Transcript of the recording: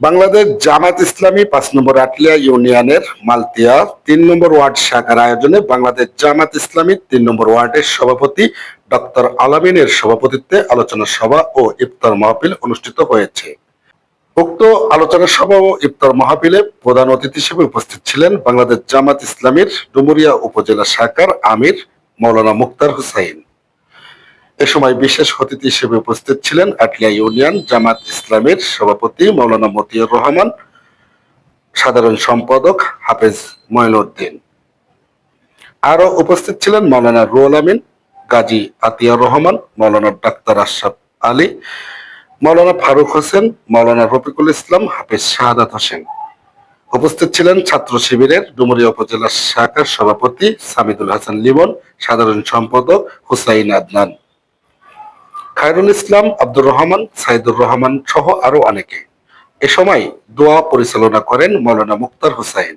বাংলাদেশ জামাত ইসলামী পাঁচ নম্বর আটলিয়া ইউনিয়নের মালতিয়া, তিন নম্বর ওয়ার্ড শাখার আয়োজনে বাংলাদেশ জামাত ইসলামী তিন নম্বর ওয়ার্ডের সভাপতি ডক্টর আলামিনের সভাপতিত্বে আলোচনা সভা ও ইফতার মাহফিল অনুষ্ঠিত হয়েছে। উক্ত আলোচনা সভা ও ইফতার মাহফিলে প্রধান অতিথি হিসেবে উপস্থিত ছিলেন বাংলাদেশ জামাত ইসলামীর ডুমুরিয়া উপজেলা শাখার আমির মৌলানা মুক্তার হুসাইন। এ সময় বিশেষ অতিথি হিসেবে উপস্থিত ছিলেন আটলিয়া ইউনিয়ন জামাত ইসলামের সভাপতি মৌলানা মতিউর রহমান, সাধারণ সম্পাদক হাফেজ মঈনুদ্দিন আরও উপস্থিত ছিলেন মৌলানা রুহুল আমিন, গাজী আতিয়ার রহমান, মৌলানা ডাক্তার আশরাফ আলী, মৌলানা ফারুক হোসেন, মৌলানা রফিকুল ইসলাম, হাফেজ শাহাদাত হোসেন। উপস্থিত ছিলেন ছাত্র শিবিরের ডুমুরিয়া উপজেলা শাখার সভাপতি সামিদুল হাসান লিমন, সাধারণ সম্পাদক হুসাইন আদনান। খায়রুল ইসলাম, আব্দুর রহমান, সাইদুর রহমান সহ আরও অনেকে। এ সময় দোয়া পরিচালনা করেন মৌলানা মুক্তার হুসাইন।